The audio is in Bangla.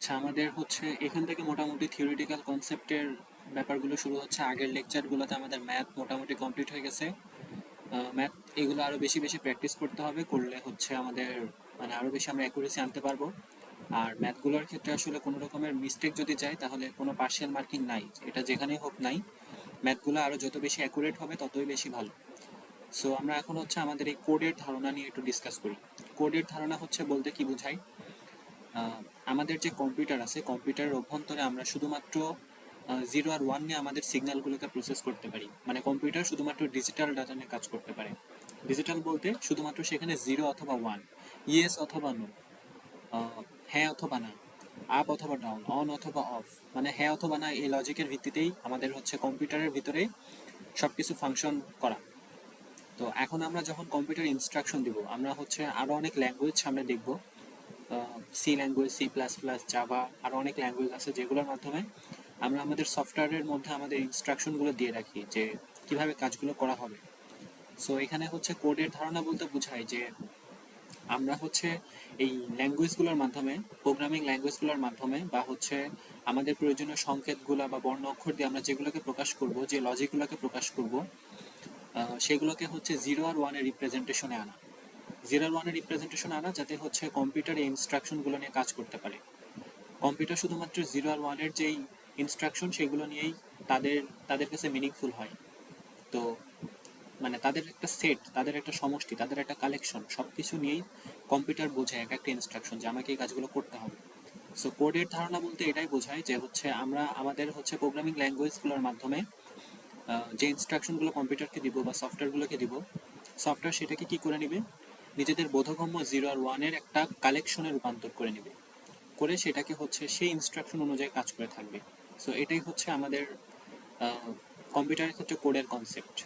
আচ্ছা আমাদের হচ্ছে এখান থেকে মোটামুটি থিওরিটিক্যাল কনসেপ্টের ব্যাপারগুলো শুরু হচ্ছে। আগের লেকচারগুলোতে আমাদের ম্যাথ মোটামুটি কমপ্লিট হয়ে গেছে। ম্যাথ এগুলো আরও বেশি বেশি প্র্যাকটিস করতে হবে, করলে হচ্ছে আমাদের মানে আরও বেশি আমরা অ্যাকুরেসি আনতে পারব। আর ম্যাথগুলোর ক্ষেত্রে আসলে কোনো রকমের মিস্টেক যদি যায়, তাহলে কোনো পার্শিয়াল মার্কিং নাই। এটা যেখানেই হোক নাই ম্যাথগুলো আরও যত বেশি অ্যাকুরেট হবে, ততই বেশি ভালো। সো আমরা এখন হচ্ছে আমাদের এই কোডের ধারণা নিয়ে একটু ডিসকাস করি। কোডের ধারণা হচ্ছে বলতে কি বোঝায়? আমাদের যে কম্পিউটার আছে কম্পিউটারের অভ্যন্তরে আমরা শুধুমাত্র জিরো আর ওয়ান নিয়ে আমাদের সিগন্যালগুলোকে প্রসেস করতে পারি। মানে কম্পিউটার শুধুমাত্র ডিজিটাল ডাটা নিয়ে কাজ করতে পারে। ডিজিটাল বলতে শুধুমাত্র সেখানে জিরো অথবা ওয়ান ইয়েস অথবা নো হ্যাঁ অথবা না আপ অথবা ডাউন অন অথবা অফ মানে হ্যাঁ অথবা না এই লজিকের ভিত্তিতেই আমাদের হচ্ছে কম্পিউটারের ভিতরে সবকিছু ফাংশন করা। তো এখন আমরা যখন কম্পিউটার ইনস্ট্রাকশন দিব, আমরা হচ্ছে আরও অনেক ল্যাঙ্গুয়েজ সামনে দেখব। C language C plus plus Java আরও অনেক ল্যাঙ্গুয়েজ আছে যেগুলোর মাধ্যমে আমরা আমাদের সফটওয়্যারের মধ্যে আমাদের ইনস্ট্রাকশনগুলো দিয়ে রাখি যে কীভাবে কাজগুলো করা হবে। সো এখানে হচ্ছে কোডের ধারণা বলতে বোঝায় যে আমরা হচ্ছে এই ল্যাঙ্গুয়েজগুলোর মাধ্যমে প্রোগ্রামিং ল্যাঙ্গুয়েজগুলোর মাধ্যমে বা হচ্ছে আমাদের প্রয়োজনীয় সংকেতগুলো বা বর্ণ অক্ষর দিয়ে আমরা যেগুলোকে প্রকাশ করব, যে লজিকগুলোকে প্রকাশ করব সেগুলোকে হচ্ছে জিরো আর ওয়ানের রিপ্রেজেন্টেশনে আনা। জিরো আর ওয়ানের রিপ্রেজেন্টেশন আনা যাতে হচ্ছে কম্পিউটার এই ইনস্ট্রাকশনগুলো নিয়ে কাজ করতে পারে। কম্পিউটার শুধুমাত্র জিরো আর ওয়ানের যেই ইনস্ট্রাকশন সেগুলো নিয়েই তাদের তাদের কাছে মিনিংফুল হয়। তো মানে তাদের একটা সেট তাদের একটা সমষ্টি, তাদের একটা কালেকশন সব কিছু নিয়েই কম্পিউটার বোঝায় এক একটা ইনস্ট্রাকশন যে আমাকে এই কাজগুলো করতে হবে। সো কোডের ধারণা বলতে এটাই বোঝায় যে হচ্ছে আমরা, আমাদের হচ্ছে প্রোগ্রামিং ল্যাঙ্গুয়েজগুলোর মাধ্যমে যে ইনস্ট্রাকশনগুলো কম্পিউটারকে দিব বা সফটওয়্যারগুলোকে দিব সফটওয়্যার সেটাকে কি করে নেবে? নিজেদের বোধগম্য জিরো আর ওয়ানের একটা কালেকশনে রূপান্তর করে নেবে। করে সেটাকে হচ্ছে সেই ইনস্ট্রাকশন অনুযায়ী কাজ করে থাকবে। সো এটাই হচ্ছে আমাদের কম্পিউটারের ক্ষেত্রে কোডের কনসেপ্ট